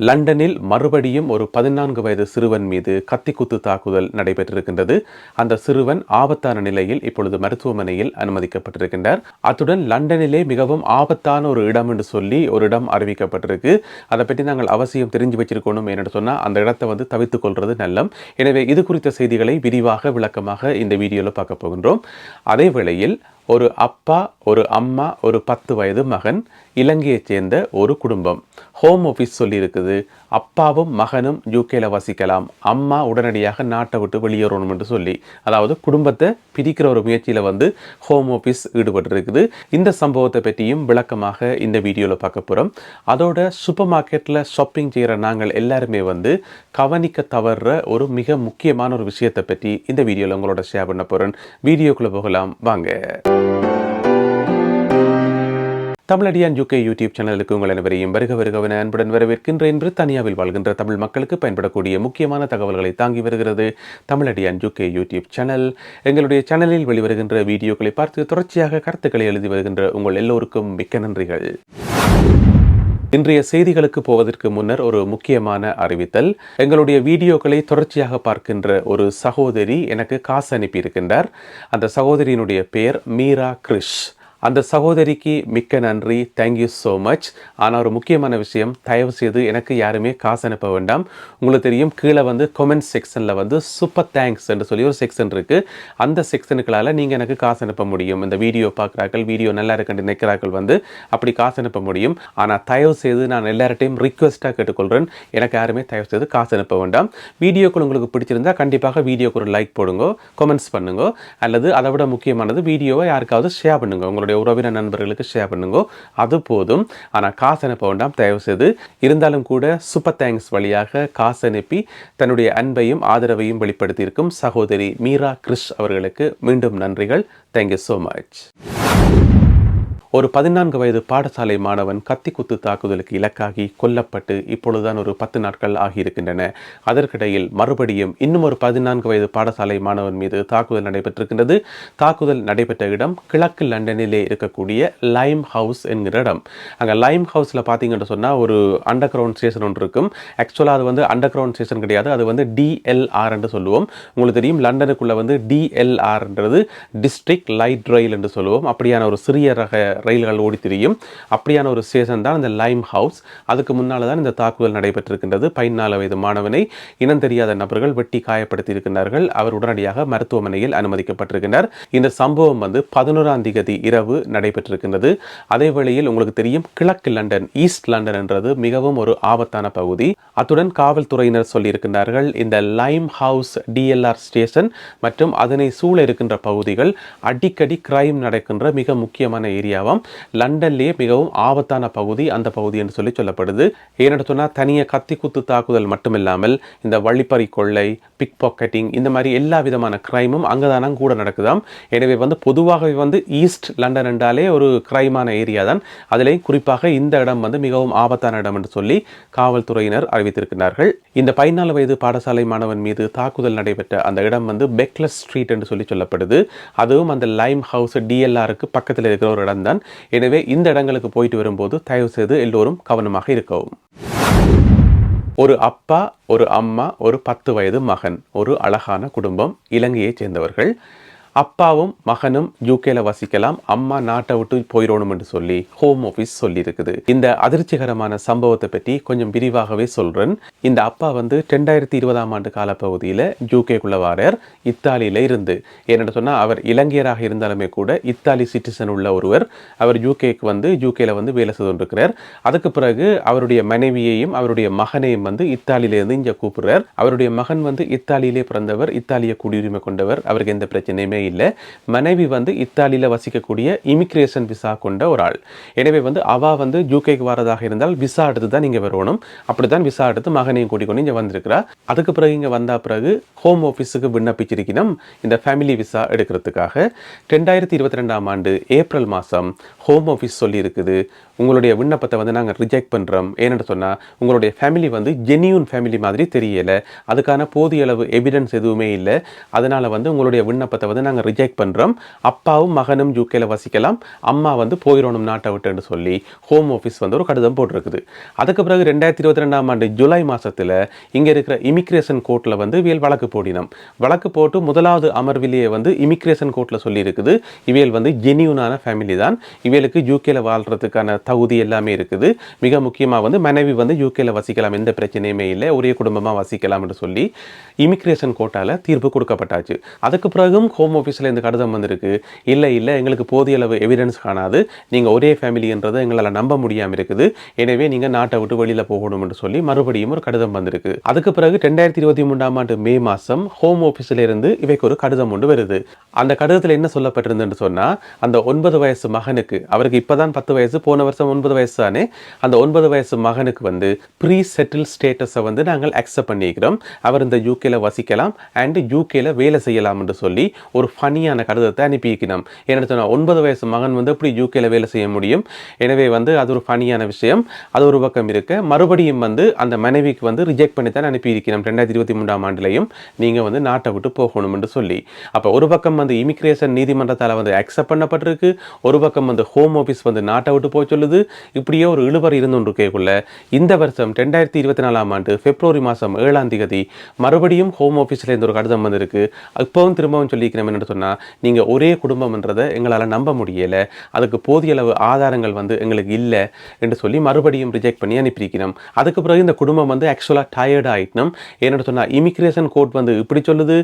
லண்டனில் மறுபடியும் ஒரு பதினான்கு வயது சிறுவன் மீது கத்திக்குத்து தாக்குதல் நடைபெற்றிருக்கின்றது. அந்த சிறுவன் ஆபத்தான நிலையில் இப்பொழுது மருத்துவமனையில் அனுமதிக்கப்பட்டிருக்கின்றார். அத்துடன் லண்டனிலே மிகவும் ஆபத்தான ஒரு இடம் என்று சொல்லி ஒரு இடம் அறிவிக்கப்பட்டிருக்கு. அதை பற்றி நாங்கள் அவசியம் தெரிஞ்சு வச்சிருக்கணும் என்று சொன்னால் அந்த இடத்தை வந்து தவித்துக் கொள்வது நல்லம். எனவே இது குறித்த செய்திகளை விரிவாக விளக்கமாக இந்த வீடியோவில் பார்க்க போகின்றோம். அதே வேளையில் ஒரு அப்பா ஒரு அம்மா ஒரு பத்து வயது மகன் இலங்கையைச் சேர்ந்த ஒரு குடும்பம். ஹோம் ஆஃபீஸ் சொல்லியிருக்குது. அப்பாவும் மகனும் யூகேல வசிக்கலாம். அம்மா உடனடியாக நாட்டை விட்டு வெளியேறணும் என்று சொல்லி. அதாவது குடும்பத்தை பிரிக்கிற ஒரு முயற்சியில் வந்து ஹோம் ஆஃபீஸ் ஈடுபட்டிருக்குது. இந்த சம்பவத்தை பற்றியும் விளக்கமாக இந்த வீடியோவில் பார்க்க போகிறோம் அதோட சூப்பர் மார்க்கெட்டில் ஷாப்பிங் செய்கிற நாங்கள் எல்லாருமே வந்து கவனிக்க தவறுற ஒரு மிக முக்கியமான ஒரு விஷயத்தை பற்றி இந்த வீடியோவில் உங்களோட ஷேர் பண்ண போகிறேன் வீடியோக்குள்ளே போகலாம். வாங்க. தமிழடியான் யூகே யூடியூப் சேனலுக்கு உங்கள் அனைவரையும் வருக வருகவன அன்புடன் வரவேற்கின்றேன். பிரித்தானியாவில் வாழ்கின்ற தமிழ் மக்களுக்கு பயன்படக்கூடிய முக்கியமான தகவல்களை தாங்கி வருகிறது தமிழடியான் யூகே யூடியூப் சேனல் எங்களுடைய சேனலில் வெளிவருகின்ற வீடியோக்களை பார்த்து தொடர்ச்சியாக கருத்துக்களை எழுதி வருகின்ற உங்கள் எல்லோருக்கும் மிக்க நன்றிகள். இன்றைய செய்திகளுக்கு போவதற்கு முன்னர் ஒரு முக்கியமான அறிவித்தல். எங்களுடைய வீடியோக்களை தொடர்ச்சியாக பார்க்கின்ற ஒரு சகோதரி எனக்கு காசு அனுப்பியிருக்கின்றார். அந்த சகோதரியினுடைய பெயர் மீரா கிரிஷ். அந்த சகோதரிக்கு மிக்க நன்றி. தேங்க்யூ ஸோ மச் ஆனால் ஒரு முக்கியமான விஷயம் தயவு செய்து எனக்கு யாருமே காசு அனுப்ப வேண்டாம். உங்களுக்கு தெரியும் கீழே வந்து கொமெண்ட் செக்ஷனில் வந்து சூப்பர் தேங்க்ஸ் என்று சொல்லி ஒரு செக்ஷன் இருக்குது அந்த செக்ஷனுக்களால் நீங்கள் எனக்கு காசு அனுப்ப முடியும். இந்த வீடியோ பார்க்குறாக்கள் வீடியோ நல்லா இருக்குன்னு நினைக்கிறார்கள் வந்து அப்படி காசு அனுப்ப முடியும். ஆனால் தயவு செய்து நான் எல்லார்ட்டையும் ரிக்வெஸ்ட்டாக கேட்டுக்கொள்கிறேன் எனக்கு யாருமே தயவு செய்து காசு அனுப்ப வேண்டாம். வீடியோக்கள் உங்களுக்கு பிடிச்சிருந்தா கண்டிப்பாக வீடியோக்கு ஒரு லைக் போடுங்க கமெண்ட்ஸ் பண்ணுங்க அல்லது அதை விட முக்கியமானது வீடியோவை யாருக்காவது ஷேர் பண்ணுங்க. உங்களுடைய உறவினர் நண்பர்களுக்கு ஷேர் பண்ணுங்க. அது போதும். ஆனால் காசு அனுப்ப வேண்டாம். தயவு செய்து இருந்தாலும் கூட சூப்பர் தேங்க்ஸ் வழியாக காசு அனுப்பி தன்னுடைய அன்பையும் ஆதரவையும் வெளிப்படுத்தியிருக்கும் சகோதரி மீரா கிறிஷ் அவர்களுக்கு மீண்டும் நன்றிகள். தேங்க்யூ ஸோ மச் ஒரு பதினான்கு வயது பாடசாலை மாணவன் கத்திக்குத்து தாக்குதலுக்கு இலக்காகி கொல்லப்பட்டு இப்பொழுதுதான் ஒரு பத்து நாட்கள் ஆகியிருக்கின்றன. அதற்கிடையில் மறுபடியும் இன்னும் ஒரு பதினான்கு வயது பாடசாலை மாணவன் மீது தாக்குதல் நடைபெற்றிருக்கின்றது. தாக்குதல் நடைபெற்ற இடம் கிழக்கு லண்டனிலே இருக்கக்கூடிய லைம் ஹவுஸ் என்கிற இடம். அங்கே லைம் ஹவுஸில் பார்த்தீங்கன்னு சொன்னால் ஒரு அண்டர் கிரவுண்ட் ஸ்டேஷன் ஒன்று இருக்கும். ஆக்சுவலாக அது வந்து அண்டர் கிரவுண்ட் ஸ்டேஷன் கிடையாது. அது வந்து டிஎல்ஆர் என்று சொல்லுவோம். உங்களுக்கு தெரியும் லண்டனுக்குள்ளே வந்து டிஎல்ஆர்ன்றது டிஸ்ட்ரிக்ட் லைட் ரயில் என்று சொல்லுவோம். அப்படியான ஒரு சிறிய ரக ரயில்கள் ஓடி திரியும். அப்படியான ஒரு ஸ்டேஷன் தான் இந்த லைம் ஹவுஸ் அதுக்கு முன்னால் தான் இந்த தாக்குதல் நடைபெற்றிருக்கின்றது. பதினாலு வயது மாணவனை இனம் தெரியாத நபர்கள் வெட்டி காயப்படுத்தி இருக்கின்றார்கள். அவர் உடனடியாக மருத்துவமனையில் அனுமதிக்கப்பட்டிருக்கின்றார். இந்த சம்பவம் வந்து பதினோராம் தேதி இரவு நடைபெற்றிருக்கின்றது. அதே வேளையில் உங்களுக்கு தெரியும் கிழக்கு லண்டன் ஈஸ்ட் லண்டன் என்றது மிகவும் ஒரு ஆபத்தான பகுதி. அத்துடன் காவல்துறையினர் சொல்லியிருக்கின்றார்கள் இந்த லைம் ஹவுஸ் டிஎல்ஆர் ஸ்டேஷன் மற்றும் அதனை சூழ இருக்கின்ற பகுதிகள் அடிக்கடி கிரைம் நடக்கின்ற மிக முக்கியமான சொல்லலாம் லண்டன்லேயே மிகவும் ஆபத்தான பகுதி அந்த பகுதி என்று சொல்லி சொல்லப்படுது. ஏன்னு சொன்னால் தனியாக கத்தி குத்து தாக்குதல் மட்டுமில்லாமல் இந்த வழிப்பறி கொள்ளை பிக் பாக்கெட்டிங் இந்த மாதிரி எல்லா விதமான கிரைமும் அங்கே தானே கூட நடக்குதாம். எனவே வந்து பொதுவாகவே வந்து ஈஸ்ட் லண்டன் என்றாலே ஒரு கிரைமான ஏரியா தான். அதிலேயும் குறிப்பாக இந்த இடம் வந்து மிகவும் ஆபத்தான இடம் என்று சொல்லி காவல்துறையினர் அறிவித்திருக்கிறார்கள் இந்த பதினாலு வயது பாடசாலை மாணவன் மீது தாக்குதல் நடைபெற்ற அந்த இடம் வந்து பெக்லஸ் ஸ்ட்ரீட் என்று சொல்லி சொல்லப்படுது. அதுவும் அந்த லைம் ஹவுஸ் டிஎல்ஆருக்கு பக்கத்தில் இருக்கிற ஒரு இடம் தான் எனவே இந்த இடங்களுக்கு போயிட்டு வரும்போது தயவு செய்து எல்லோரும் கவனமாக இருக்கவும். ஒரு அப்பா ஒரு அம்மா ஒரு பத்து வயது மகன் ஒரு அழகான குடும்பம் இலங்கையைச் சேர்ந்தவர்கள். அப்பாவும் மகனும் யூகேல வசிக்கலாம். அம்மா நாட்டை விட்டு போயிடணும் என்று சொல்லி ஹோம் ஆஃபீஸ் சொல்லியிருக்குது. இந்த அதிர்ச்சிகரமான சம்பவத்தை பற்றி கொஞ்சம் விரிவாகவே சொல்றேன். இந்த அப்பா வந்து ரெண்டாயிரத்தி இருபதாம் ஆண்டு காலப்பகுதியில் யூகேக்குள்ள வாரார். இத்தாலியில் இருந்து. ஏன்னு சொன்னால் அவர் இலங்கையராக இருந்தாலுமே கூட இத்தாலி சிட்டிசன் உள்ள ஒருவர். அவர் யூகேக்கு வந்து யூகேல வந்து வேலை செய்து கொண்டிருக்கிறார். அதுக்கு பிறகு அவருடைய மனைவியையும் அவருடைய மகனையும் வந்து இத்தாலியிலேருந்து இங்கே கூப்பிடுறார். அவருடைய மகன் வந்து இத்தாலியிலே பிறந்தவர் இத்தாலிய குடியுரிமை கொண்டவர். அவருக்கு எந்த பிரச்சனையுமே இல்லை மனைவி வந்து இத்தாலியில் வசிக்கக்கூடிய இமிக்ரேஷன் விசா கொண்ட ஒரு ஆள். எனவே வந்து அவ வந்து யூகேக்கு வரதாக இருந்தால் விசா எடுத்து தான் இங்கே வரணும். அப்படி தான் விசா எடுத்து மகனையும் கூட்டிக்கொண்டு இங்கே வந்திருக்கிறா. அதுக்கு பிறகு இங்கே வந்த பிறகு ஹோம் ஆஃபீஸுக்கு விண்ணப்பிச்சிருக்கணும் இந்த ஃபேமிலி விசா எடுக்கிறதுக்காக. ரெண்டாயிரத்தி இருபத்தி ரெண்டாம் ஆண்டு ஏப்ரல் மாதம் ஹோம் ஆஃபீஸ் சொல்லி இருக்குது. உங்களுடைய விண்ணப்பத்தை வந்து நாங்கள் ரிஜெக்ட் பண்ணுறோம் ஏன்னு சொன்னால் உங்களுடைய ஃபேமிலி வந்து ஜெனியூன் ஃபேமிலி மாதிரி தெரியலை. அதுக்கான போதிய அளவு எவிடன்ஸ் எதுவுமே இல்லை. அதனால் வந்து உங்களுடைய விண்ணப்பத்தை வந்து நாங்கள் நாங்கள் ரிஜெக்ட் பண்ணுறோம் அப்பாவும் மகனும் யூகேல வசிக்கலாம். அம்மா வந்து போயிடணும் நாட்டை விட்டுன்னு சொல்லி ஹோம் ஆஃபீஸ் வந்து ஒரு கடிதம் போட்டிருக்குது. அதுக்கு பிறகு ரெண்டாயிரத்தி இருபத்தி ரெண்டாம் ஆண்டு ஜூலை மாதத்தில் இங்கே இருக்கிற இமிக்ரேஷன் கோர்ட்டில் வந்து இவியல் வழக்கு போடினோம். வழக்கு போட்டு முதலாவது அமர்விலேயே வந்து இமிக்ரேஷன் கோர்ட்டில் சொல்லியிருக்குது. இவியல் வந்து ஜெனியூனான ஃபேமிலி தான். இவியலுக்கு யூகேல வாழ்கிறதுக்கான தகுதி எல்லாமே இருக்குது. மிக முக்கியமாக வந்து மனைவி வந்து யூகேல வசிக்கலாம். எந்த பிரச்சனையுமே இல்லை. ஒரே குடும்பமாக வசிக்கலாம்னு சொல்லி இமிக்ரேஷன் கோட்டால தீர்ப்பு கொடுக்கப்பட்டாச்சு. அதுக்கு பிறகும் ஹோம் ஆஃபீஸில் இந்த கடிதம் வந்திருக்கு. இல்லை இல்லை எங்களுக்கு போதிய அளவு எவிடன்ஸ் காணாது. நீங்கள் ஒரே ஃபேமிலின்றதை எங்களால் நம்ப முடியாமல் இருக்குது. எனவே நீங்கள் நாட்டை விட்டு வெளியில் போகணும்னு சொல்லி மறுபடியும் ஒரு கடிதம் வந்திருக்கு. அதுக்கு பிறகு ரெண்டாயிரத்தி இருபத்தி மூன்றாம் ஆண்டு மே மாதம் ஹோம் ஆஃபீஸில் இருந்து இவைக்கு ஒரு கடிதம் ஒன்று வருது. அந்த கடிதத்தில் என்ன சொல்லப்பட்டிருந்துன்னு சொன்னால் அந்த ஒன்பது வயசு மகனுக்கு அவருக்கு இப்போ தான் பத்து வயசு போன வருஷம் ஒன்பது வயசு தானே? அந்த ஒன்பது வயசு மகனுக்கு வந்து ப்ரீ செட்டில் ஸ்டேட்டஸை வந்து நாங்கள் அக்செப்ட் பண்ணிக்கிறோம் அவர் இந்த யூகேல வசிக்கலாம் அண்ட் யூகேல வேலை செய்யலாம் என்று சொல்லி ஒரு ஃபனியான கடிதத்தை அனுப்பியிருக்கணும் ஏன்னு சொன்னால் ஒன்பது வயசு மகன் வந்து எப்படி யூகேல வேலை செய்ய முடியும்? எனவே வந்து அது ஒரு ஃபனியான விஷயம். அது ஒரு பக்கம் இருக்க மறுபடியும் வந்து அந்த மனைவிக்கு வந்து ரிஜெக்ட் பண்ணி தான் அனுப்பியிருக்கணும் ரெண்டாயிரத்தி இருபத்தி மூன்றாம் ஆண்டுலையும். நீங்கள் வந்து நாட்டை விட்டு போகணும் என்று சொல்லி. அப்போ ஒரு பக்கம் வந்து இமிக்ரேஷன் நீதிமன்றத்தால் வந்து அக்செப்ட் பண்ணப்பட்டிருக்கு. ஒரு பக்கம் வந்து ஹோம் ஆஃபீஸ் வந்து நாட்டை விட்டு போக சொல்லுது. இப்படியே ஒரு இழுபறி இருந்து இருக்கக்குள்ள இந்த வருஷம் ரெண்டாயிரத்தி இருபத்தி நாலாம் ஆண்டு பிப்ரவரி மாதம் ஏழாம் தேதி மறுபடியும் ஹோம் ஆஃபீஸில் இந்த ஒரு கடிதம் வந்திருக்கு. இப்போவும் திரும்பவும் சொல்லிக்கிறோம் என்ன சொன்னால் நீங்கள் ஒரே குடும்பம்ன்றதை எங்களால் நம்ப முடியலை அதுக்கு போதிய அளவு ஆதாரங்கள் வந்து எங்களுக்கு இல்லை என்று சொல்லி மறுபடியும் ரிஜெக்ட் பண்ணி அனுப்பியிருக்கணும் அதுக்கு பிறகு இந்த குடும்பம் வந்து ஆக்சுவலாக டயர்ட் ஆகிட்டோம் என்னென்னு சொன்னால் இமிக்ரேஷன் கோர்ட் வந்து இப்படி சொல்லுது.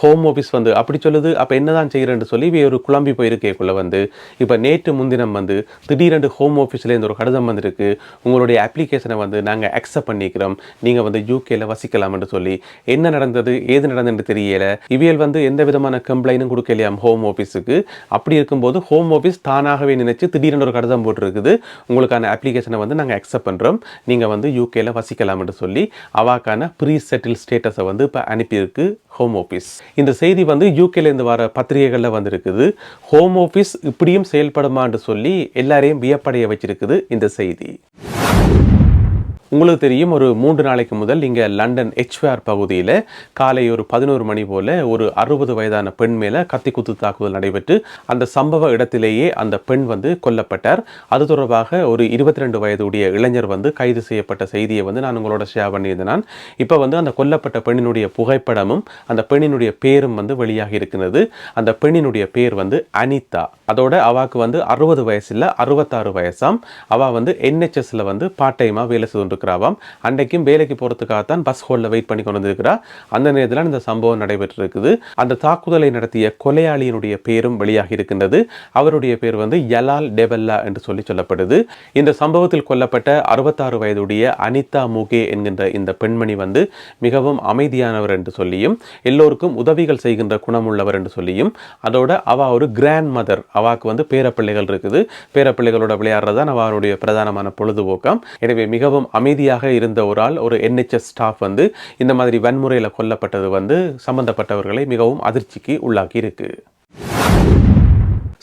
ஹோம் ஆஃபீஸ் வந்து அப்படி சொல்லுது அப்போ என்னதான் செய்கிறேன்னு சொல்லி இவை ஒரு குழம்பி போயிருக்கேக்குள்ளே வந்து இப்போ நேற்று முன்தினம் வந்து திடீரென்று ஹோம் ஆஃபீஸ்லேருந்து ஒரு கடிதம் வந்திருக்கு உங்களுடைய அப்ளிகேஷனை வந்து நாங்கள் அக்செப்ட் பண்ணிக்கிறோம் நீங்கள் வந்து யூகேல வசிக்கலாம்னு சொல்லி. என்ன நடந்தது ஏது நடந்ததுன்னு தெரியலை. இவியல் வந்து எந்த விதமான கம்ப்ளைண்டும் கொடுக்கலையாம் ஹோம் ஆஃபீஸுக்கு அப்படி இருக்கும்போது ஹோம் ஆஃபீஸ் தானாகவே நினச்சி திடீரென்று ஒரு கடிதம் போட்டிருக்குது. உங்களுக்கான அப்ளிகேஷனை வந்து நாங்கள் அக்செப்ட் பண்ணுறோம் நீங்கள் வந்து யூகேல வசிக்கலாம்னு சொல்லி அவாக்கான ப்ரீ செட்டில் ஸ்டேட்டஸை வந்து இப்போ அனுப்பியிருக்கு ஹோம் ஆஃபீஸ் இந்த செய்தி வந்து யூகேலேருந்து வர பத்திரிகைகளில் வந்திருக்குது. ஹோம் ஆஃபீஸ் இப்படியும் செயல்படுமான்னு சொல்லி எல்லாரையும் வியப்படைய வச்சிருக்குது இந்த செய்தி. உங்களுக்கு தெரியும் ஒரு மூன்று நாளைக்கு முதல் இங்கே லண்டன் எச்வேர் பகுதியில் காலை ஒரு பதினோரு மணி போல் ஒரு அறுபது வயதான பெண் மேலே கத்தி குத்து தாக்குதல் நடைபெற்று அந்த சம்பவ இடத்திலேயே அந்த பெண் வந்து கொல்லப்பட்டார். அது தொடர்பாக ஒரு இருபத்தி ரெண்டு வயதுடைய இளைஞர் வந்து கைது செய்யப்பட்ட செய்தியை வந்து நான் உங்களோட ஷேர் பண்ணியிருந்தேன். நான் இப்போ வந்து அந்த கொல்லப்பட்ட பெண்ணினுடைய புகைப்படமும் அந்த பெண்ணினுடைய பேரும் வந்து வெளியாகி இருக்கிறது. அந்த பெண்ணினுடைய பேர் வந்து அனிதா. அதோட அவாக்கு வந்து அறுபது வயசில் அறுபத்தாறு வயசாம். அவள் வந்து என்ஹெச்எஸ்ல வந்து பார்ட் டைமாக வேலை செய்து இருக்கிறாவாம். அன்றைக்கும் வேலைக்கு போகிறதுக்காகத்தான் பஸ் ஹோலில் வெயிட் பண்ணி கொண்டு வந்திருக்கிறா அந்த நேரத்தில் இந்த சம்பவம் நடைபெற்றிருக்குது. அந்த தாக்குதலை நடத்திய கொலையாளியினுடைய பேரும் வெளியாகி இருக்கின்றது. அவருடைய பேர் வந்து யலால் டெபல்லா என்று சொல்லி சொல்லப்படுது. இந்த சம்பவத்தில் கொல்லப்பட்ட அறுபத்தாறு வயதுடைய அனிதா முகே என்கின்ற இந்த பெண்மணி வந்து மிகவும் அமைதியானவர் என்று சொல்லியும் எல்லோருக்கும் உதவிகள் செய்கின்ற குணமுள்ளவர் என்று சொல்லியும் அதோட அவ ஒரு கிராண்ட் மதர் அவாக்கு வந்து பேரப்பிள்ளைகள் இருக்குது. பேரப்பிள்ளைகளோட விளையாடுறதான் அவருடைய பிரதானமான பொழுதுபோக்கம். எனவே மிகவும் அமைதியாக இருந்த ஒரு ஆள் ஒரு என்ஹெச்எஸ் ஸ்டாஃப் வந்து இந்த மாதிரி வன்முறையில் கொல்லப்பட்டது வந்து சம்பந்தப்பட்டவர்களை மிகவும் அதிர்ச்சிக்கு உள்ளாக்கி இருக்கு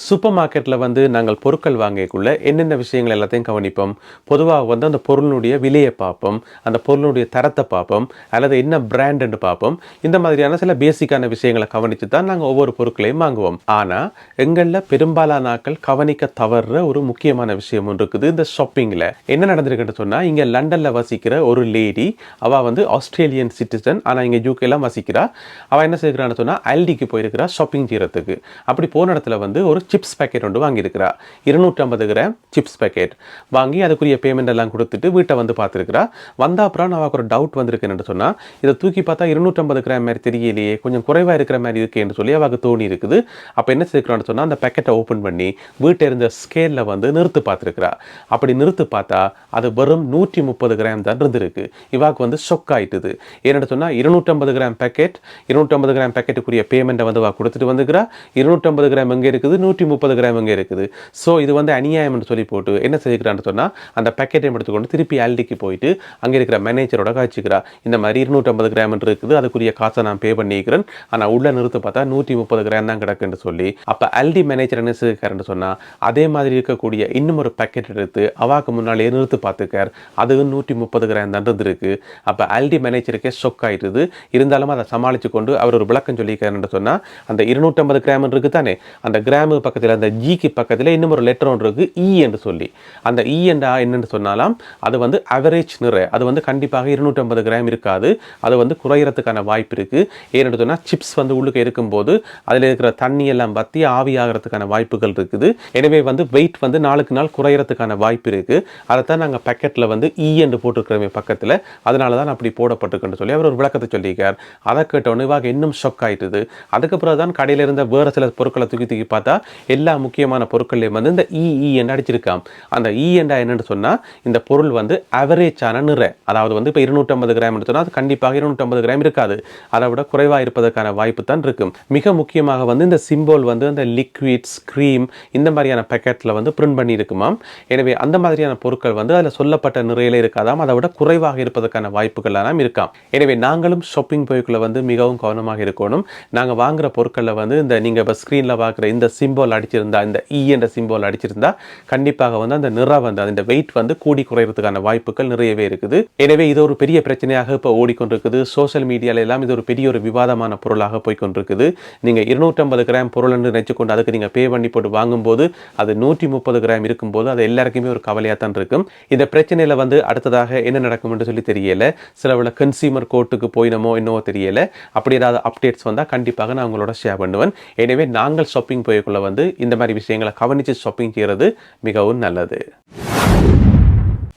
சூப்பர் மார்க்கெட்டில் வந்து நாங்கள் பொருட்கள் வாங்கக்குள்ள என்னென்ன விஷயங்கள் எல்லாத்தையும் கவனிப்போம். பொதுவாக வந்து அந்த பொருளினுடைய விலையை பார்ப்போம். அந்த பொருளுடைய தரத்தை பார்ப்போம். அல்லது என்ன பிராண்டுன்னு பார்ப்போம். இந்த மாதிரியான சில பேசிக்கான விஷயங்களை கவனித்து தான் நாங்கள் ஒவ்வொரு பொருட்களையும் வாங்குவோம். ஆனால் எங்களில் பெரும்பாலான ஆக்கள் கவனிக்க தவறுற ஒரு முக்கியமான விஷயம் ஒன்று இருக்குது. இந்த ஷாப்பிங்கில் என்ன நடந்திருக்குன்னு சொன்னால் இங்கே லண்டனில் வசிக்கிற ஒரு லேடி அவள் வந்து ஆஸ்திரேலியன் சிட்டிசன் ஆனால் இங்கே யூகேலாம் வசிக்கிறா. அவள் என்ன செய்கிறான்னு சொன்னால் அல்டிக்கு போயிருக்கிறா ஷாப்பிங் செய்கிறதுக்கு அப்படி போன இடத்துல வந்து ஒரு சிப்ஸ் பேக்கெட் ஒன்று வாங்கியிருக்கிறா. இருநூற்றம்பது கிராம் சிப்ஸ் பேக்கெட் வாங்கி அதுக்குரிய பேமெண்ட் எல்லாம் கொடுத்துட்டு வீட்டை வந்து பார்த்துருக்கிறா. வந்த அப்புறம் அவருக்கு ஒரு டவுட் வந்திருக்குன்னு சொன்னால் இதை தூக்கி பார்த்தா இருநூற்றம்பது கிராம் மாதிரி தெரியலையே கொஞ்சம் குறைவாக இருக்கிற மாதிரி இருக்கேன்னு சொல்லி அவருக்கு தோணி இருக்குது. அப்போ என்ன செய்யறான்னு சொன்னால் அந்த பேக்கெட்டை ஓப்பன் பண்ணி வீட்டை இருந்த ஸ்கேலில் வந்து நிறுத்து பார்த்துருக்குறா. அப்படி நிறுத்து பார்த்தா அது வெறும் நூற்றி முப்பது கிராம் தான் இருந்திருக்கு. இவாக்கு வந்து ஷொக் ஆயிட்டுது. ஏன்னு சொன்னால் இருநூற்றம்பது கிராம் பேக்கெட் இருநூற்றம்பது கிராம் பேக்கெட்டுக்குரிய பேமெண்ட்டை வந்து வா கொடுத்துட்டு வந்துக்கிறா. இருநூற்றம்பது கிராம் எங்கே இருக்குது? நூற்றி நூற்றி முப்பது கிராம் இங்கே இருக்குது? ஸோ இது வந்து அநியாயம்னு சொல்லி போட்டு என்ன செய்கிறான்னு சொன்னால் அந்த பேக்கெட்டையும் எடுத்துக்கொண்டு திருப்பி ஆல்டிக்கு போயிட்டு அங்கே இருக்கிற மேனேஜரோட காய்ச்சிக்கிறா இந்த மாதிரி இருநூற்றம்பது கிராம் இருக்குது அதுக்குரிய காசை நான் பே பண்ணிக்கிறேன். ஆனால் உள்ள நிறுத்து பார்த்தா நூற்றி முப்பது கிராம் தான் கிடக்குன்னு சொல்லி அப்போ அல்டி மேனேஜர் என்ன செய்கிறாருன்னு சொன்னால் அதே மாதிரி இருக்கக்கூடிய இன்னும் ஒரு பேக்கெட் எடுத்து அவாக்கு முன்னாலே நிறுத்து பார்த்துக்கார். அதுவும் நூற்றி முப்பது கிராம் தான் இருந்திருக்கு. அப்போ அல்டி மேனேஜருக்கே ஷொக் ஆயிடுது. இருந்தாலும் அதை சமாளித்து கொண்டு அவர் ஒரு விளக்கம் சொல்லியிருக்காருன்னு சொன்னால் அந்த இருநூற்றம்பது கிராம் இருக்குது தானே அந்த கிராமு பக்கத்தில் அந்த ஜிக்கு பக்கத்தில் இன்னும் ஒரு லெட்டர் ஒன்று இருக்குது இ e என்று சொல்லி. அந்த e இ என்றா என்னென்னு சொன்னாலாம் அது வந்து அவரேஜ் நிறை. அது வந்து கண்டிப்பாக இருநூற்றம்பது கிராம் இருக்காது. அது வந்து குறையிறதுக்கான வாய்ப்பு இருக்குது ஏன்னு சொன்னால் சிப்ஸ் வந்து உள்ளுக்கு இருக்கும்போது அதில் இருக்கிற தண்ணி எல்லாம் பற்றி ஆவியாகிறதுக்கான வாய்ப்புகள் இருக்குது. எனவே வந்து வெயிட் வந்து நாளுக்கு நாள் குறையிறதுக்கான வாய்ப்பு இருக்குது அதை தான் நாங்கள் பேக்கெட்டில் வந்து இ என்று போட்டிருக்கிறோமே பக்கத்தில். அதனால தான் அப்படி போடப்பட்டிருக்குன்னு சொல்லி அவர் ஒரு விளக்கத்தை சொல்லியிருக்கார். அதை கேட்டோன்னு இவாக இன்னும் ஷொக் ஆயிட்டுது. அதுக்கப்புறம் தான் கடையில் இருந்த வேறு சில பொருட்களை தூக்கி தூக்கி பார்த்தா எல்லா முக்கியமான பொருட்கள்லையும் வந்து இந்த இஇ என்று அடிச்சிருக்காம். அந்த இ என்றா என்னன்னு சொன்னால் இந்த பொருள் வந்து அவரேஜான நிறை. அதாவது வந்து இப்போ இருநூற்றம்பது கிராம் சொன்னால் அது கண்டிப்பாக இருநூற்றம்பது கிராம் இருக்காது. அதை விட குறைவாக இருப்பதற்கான வாய்ப்பு தான் இருக்கும். மிக முக்கியமாக வந்து இந்த சிம்போல் வந்து அந்த லிக்விட்ஸ் க்ரீம் இந்த மாதிரியான பேக்கெட்டில் வந்து பிரிண்ட் பண்ணி இருக்குமாம் எனவே அந்த மாதிரியான பொருட்கள் வந்து அதில் சொல்லப்பட்ட நிறையில் இருக்காதாம். அதை விட குறைவாக இருப்பதற்கான வாய்ப்புகள் எல்லாம் இருக்காம். எனவே நாங்களும் ஷாப்பிங் போய்க்குள்ள வந்து மிகவும் கவனமாக இருக்கணும். நாங்கள் வாங்குற பொருட்களில் வந்து இந்த நீங்கள் இப்போ ஸ்க்ரீனில் பார்க்குற இந்த சிம்போல் அடிச்சிருந்தா இந்த இ என்ற சிம்போல் அடிச்சிருந்தா கண்டிப்பாக வந்து அந்த நிற வந்து அந்த வெயிட் வந்து கூடி குறையிறதுக்கான வாய்ப்புகள் நிறையவே இருக்குது. எனவே இது ஒரு பெரிய பிரச்சனையாக இப்போ ஓடிக்கொண்டிருக்குது. சோசியல் மீடியால எல்லாம் இது ஒரு பெரிய ஒரு விவாதமான பொருளாக போய்கொண்டிருக்குது நீங்கள் இருநூற்றம்பது கிராம் பொருள் என்று நினைச்சுக்கொண்டு அதுக்கு நீங்கள் பே பண்ணி போட்டு வாங்கும்போது அது நூற்றி முப்பது கிராம் இருக்கும்போது அது எல்லாருக்குமே ஒரு கவலையாக தான் இருக்கும். இந்த பிரச்சனையில் வந்து அடுத்ததாக என்ன நடக்கும் என்று சொல்லி தெரியல. சில உள்ள கன்சியூமர் கோர்ட்டுக்கு போயினமோ என்னவோ தெரியல. அப்படி ஏதாவது அப்டேட்ஸ் வந்தால் கண்டிப்பாக நான் உங்களோட ஷேர் பண்ணுவேன். எனவே நாங்கள் ஷாப்பிங் போய்க்குள்ள வந்து இந்த மாதிரி விஷயங்களை கவனித்து ஷாப்பிங் செய்கிறது மிகவும் நல்லது.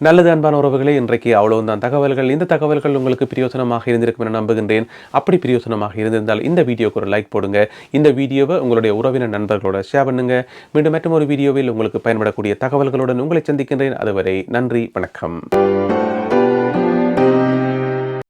நல்லது அன்பான உறவுகளே இன்றைக்கு அவ்வளவு தான் தகவல்கள் இந்த தகவல்கள் உங்களுக்கு பிரயோசனமாக இருந்திருக்கும் என நம்புகின்றேன். அப்படி பிரயோசனமாக இருந்திருந்தால் இந்த வீடியோக்கு ஒரு லைக் போடுங்க. இந்த வீடியோவை உங்களுடைய உறவினர் நண்பர்களோட ஷேர் பண்ணுங்க. மீண்டும் மற்றும் ஒரு வீடியோவில் உங்களுக்கு பயன்படக்கூடிய தகவல்களுடன் உங்களை சந்திக்கின்றேன். அதுவரை நன்றி வணக்கம்.